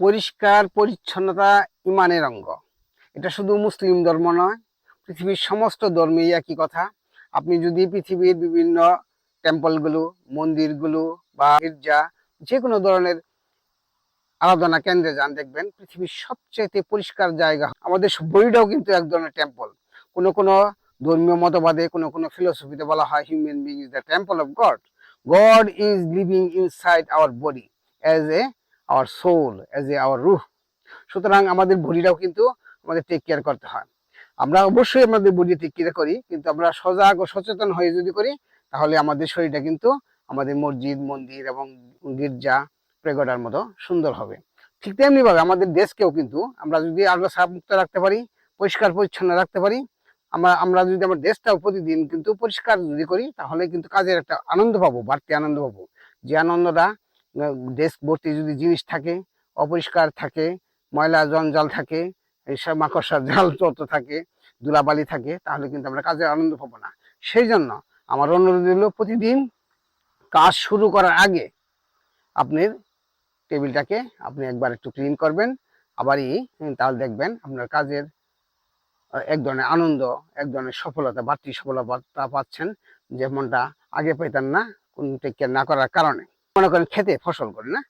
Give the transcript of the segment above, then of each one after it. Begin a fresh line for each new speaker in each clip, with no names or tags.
পরিষ্কার পরিচ্ছন্নতা ইমানের অঙ্গ। এটা শুধু মুসলিম ধর্ম নয়, পৃথিবীর সমস্ত ধর্মেই একই কথা। আপনি যদি পৃথিবীর বিভিন্ন টেম্পলগুলো মন্দিরগুলো বা গির্জা যে কোনো ধরনের আরাধনা কেন্দ্রে যান, দেখবেন পৃথিবীর সবচেয়ে পরিষ্কার জায়গা। আমাদের বডিটাও কিন্তু এক ধরনের টেম্পল কোনো কোনো ধর্মীয় মতবাদে কোনো কোনো ফিলোসফিতে বলা হয় human being is the temple of god god is living inside our body as a our soul as a our রুহ সুতরাং আমাদের বডিটাও কিন্তু আমাদের টেক কেয়ার করতে হয়। আমরা অবশ্যই আমাদের বডি টেক কেয়ার করি, কিন্তু আমরা সজাগ ও সচেতন হয়ে যদি করি, তাহলে আমাদের শরীরটা কিন্তু আমাদের মসজিদ, মন্দির এবং গির্জা, প্রেগোডার মতো সুন্দর হবে। ঠিক তেমনি ভাবে আমাদের দেশকেও কিন্তু আমরা যদি সাপ মুক্ত রাখতে পারি, পরিষ্কার পরিচ্ছন্ন রাখতে পারি, আমরা আমরা যদি আমার দেশটাও প্রতিদিন কিন্তু পরিষ্কার যদি করি, তাহলে কিন্তু কাজের একটা আনন্দ পাবো, বাড়তি আনন্দ পাবো। যে আনন্দটা দেশ ভর্তি যদি জিনিস থাকে অপরিষ্কার থাকে ময়লা জঞ্জাল থাকে এইসব মাকড়সার জাল যত থাকে ধুলাবালি থাকে তাহলে কিন্তু আমরা কাজের আনন্দ পাবো না। সেই জন্য আমার অনুরোধ হলো প্রতিদিন কাজ শুরু করার আগে আপনার টেবিলটাকে আপনি একবার একটু ক্লিন করবেন আবারই হুম, তাহলে দেখবেন আপনার কাজের এক ধরনের আনন্দ এক ধরনের সফলতা বাড়তি সফলতা পাচ্ছেন যেমনটা আগে পেতেন না কোনো টেক কেয়ার না করার কারণে। মনে করেন খেতে ফসল করে না?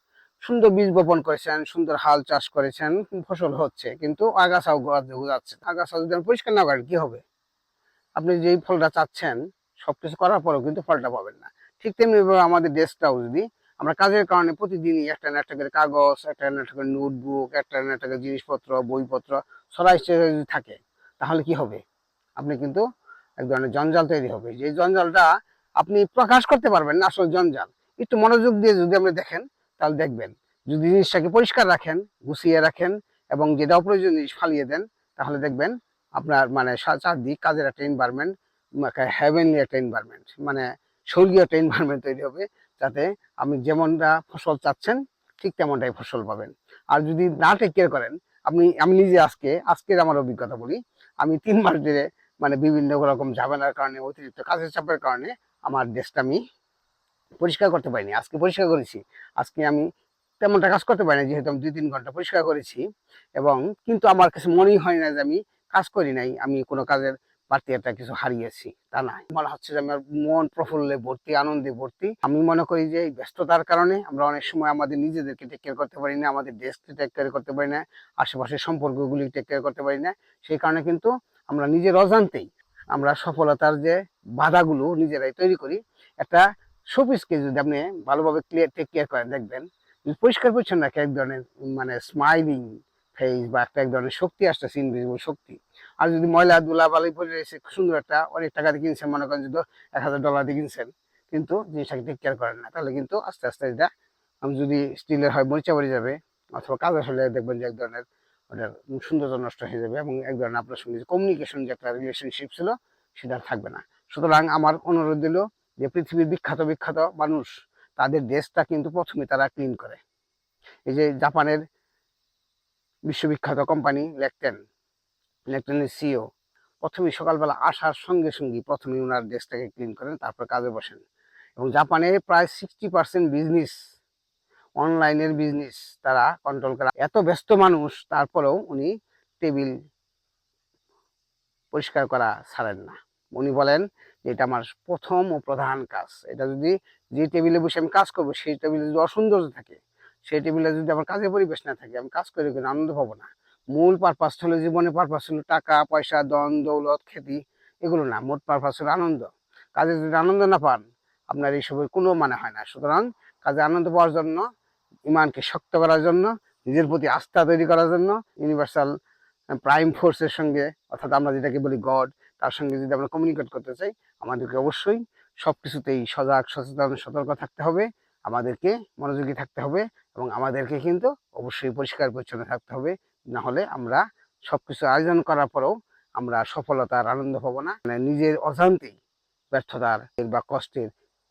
সুন্দর বীজ বপন করেছেন, সুন্দর হাল চাষ করেছেন, ফসল হচ্ছে। কিন্তু আগাছাও যাচ্ছে। আগাছা যদি পরিষ্কার না করেন, কি হবে? আপনি যেই ফলটা চাচ্ছেন, সবকিছু করার পরেও কিন্তু ফলটা পাবেন না। ঠিক তেমনি আমাদের ডেস্কটাও যদি আমরা কাজের কারণে প্রতিদিনই একটা না একটা করে কাগজ, একটা না একটা করে নোটবুক, একটা না একটা করে জিনিসপত্র, বইপত্র সরাই যদি থাকে, তাহলে কি হবে? আপনি কিন্তু এক ধরনের জঞ্জাল তৈরি হবে। যে জঞ্জালটা আপনি প্রকাশ করতে পারবেন না আসল জঞ্জাল। একটু মনোযোগ দিয়ে যদি আপনি দেখেন, তাহলে দেখবেন। যদি জিনিসটাকে পরিষ্কার রাখেন, গুছিয়ে রাখেন এবং যেটা অপ্রয়োজনীয় জিনিস ফালিয়ে দেন, তাহলে দেখবেন আপনার মানে চারদিক কাজের একটা এনভায়রনমেন্ট হ্যাভেনলি একটা এনভায়রনমেন্ট মানে স্বর্গীয় একটা এনভায়রনমেন্ট তৈরি হবে, যাতে আপনি যেমনটা ফসল চাচ্ছেন, ঠিক তেমনটাই ফসল পাবেন। আর যদি না টেক কেয়ার করেন, আপনি, আমি নিজে আজকে, আজকের আমার অভিজ্ঞতা বলি, আমি তিন মাস ধরে মানে বিভিন্ন রকম ঝামেলার কারণে, অতিরিক্ত কাজের চাপের কারণে আমার দেশটা আমি পরিষ্কার করতে পারিনি। আজকে পরিষ্কার করেছি। আজকে আমি তেমনটা কাজ করতে পারিনি যেহেতু আমি দুই তিন ঘণ্টা পরিষ্কার করেছি এবং কিন্তু আমার কাছে মনেই হয় না যে আমি কাজ করি নাই, আমি কোনো কাজের বাড়তি একটা কিছু হারিয়েছি, তা না। মনে হচ্ছে যে আমার মন প্রফুল্লে ভর্তি, আনন্দে ভর্তি। আমি মনে করি যে ব্যস্ততার কারণে আমরা অনেক সময় আমাদের নিজেদেরকে টেক কেয়ার করতে পারি না, আমাদের দেশকে টেক কেয়ার করতে পারি না, আশেপাশের সম্পর্কগুলি টেক কেয়ার করতে পারি না। সেই কারণে কিন্তু আমরা নিজের অজান্তেই আমরা সফলতার যে বাধাগুলো নিজেরাই তৈরি করি। একটা শোপিসকে যদি আপনি ভালোভাবে ক্লিয়ার টেক কেয়ার করেন, দেখবেন, পরিষ্কার পরিচ্ছন্ন রাখে এক ধরনের মানে স্মাইলিং ফেস বা একটা এক ধরনের শক্তি আসতেছে ইনভিজিবল শক্তি। আর যদি ময়লা ধুলা বালি পরে রয়েছে সুন্দর একটা, অনেক টাকা দিয়ে কিনছেন, মনে করেন যদি এক হাজার ডলার দিয়ে কিনছেন, কিন্তু জিনিসটাকে টেক কেয়ার করেন না, তাহলে কিন্তু আস্তে আস্তে এটা যদি স্টিলের হয়, মরিচা পড়ে যাবে, অথবা কাজ আসলে দেখবেন যে এক ধরনের, ওটার সৌন্দর্য নষ্ট হয়ে যাবে এবং এক ধরনের আপনার সঙ্গে যে কমিউনিকেশন যে একটা রিলেশনশিপ ছিল, সেটা থাকবে না। সুতরাং আমার অনুরোধ দিল যে পৃথিবীর বিখ্যাত বিখ্যাত মানুষ, তাদের দেশটা কিন্তু প্রথমে তারা ক্লিন করে। এই যে জাপানের বিশ্ববিখ্যাত কোম্পানি লেকটেন লেকটেনের সিও প্রথমে সকালবেলা আসার সঙ্গে সঙ্গে প্রথমে ওনার দেশটাকে ক্লিন করেন, তারপর কাজে বসেন। এবং জাপানে প্রায় সিক্সটি পার্সেন্ট বিজনেস অনলাইনের বিজনেস তারা কন্ট্রোল করা। এত ব্যস্ত মানুষ, তারপরেও উনি টেবিল পরিষ্কার করা ছাড়েন না। উনি বলেন যে এটা আমার প্রথম ও প্রধান কাজ। এটা যদি যে টেবিলে বসে আমি কাজ করব, সেই টেবিলে যদি অসৌন্দর্য থাকে, সেই টেবিলে যদি আমার কাজের পরিবেশ না থাকে, আমি কাজ করে কিন্তু আনন্দ পাবো না। মূল পারপাস হলো জীবনের পারপাস হলো টাকা, পয়সা দন দৌলত, খ্যাতি, এগুলো না, মোট পারপাস হলো আনন্দ। কাজে যদি আনন্দ না পান, আপনার এইসবের কোনো মানে হয় না। সুতরাং কাজে আনন্দ পাওয়ার জন্য, ইমানকে শক্ত করার জন্য, নিজের প্রতি আস্থা তৈরি করার জন্য ইউনিভার্সাল প্রাইম ফোর্সের সঙ্গে, অর্থাৎ আমরা যেটাকে বলি গড তার সঙ্গে যদি আমরা কমিউনিকেট করতে চাই, আমাদেরকে অবশ্যই সব কিছুতেই সজাগ, সচেতন, সতর্ক থাকতে হবে, আমাদেরকে মনোযোগী থাকতে হবে এবং আমাদেরকে কিন্তু অবশ্যই পরিষ্কার পরিচ্ছন্ন থাকতে হবে। না হলে আমরা সবকিছু আয়োজন করার পরেও আমরা সফলতার আনন্দ পাবো না। মানে নিজের অজান্তেই ব্যর্থতার বা কষ্টের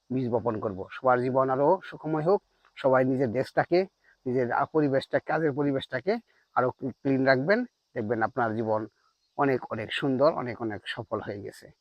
বীজ বপন করব। সবার জীবন আরও সুখময় হোক। সবাই নিজের দেশটাকে, নিজের পরিবেশটা কাজের পরিবেশটাকে আরও ক্লিন রাখবেন। দেখবেন আপনার জীবন অনেক অনেক সুন্দর অনেক অনেক সফল হয়ে গেছে।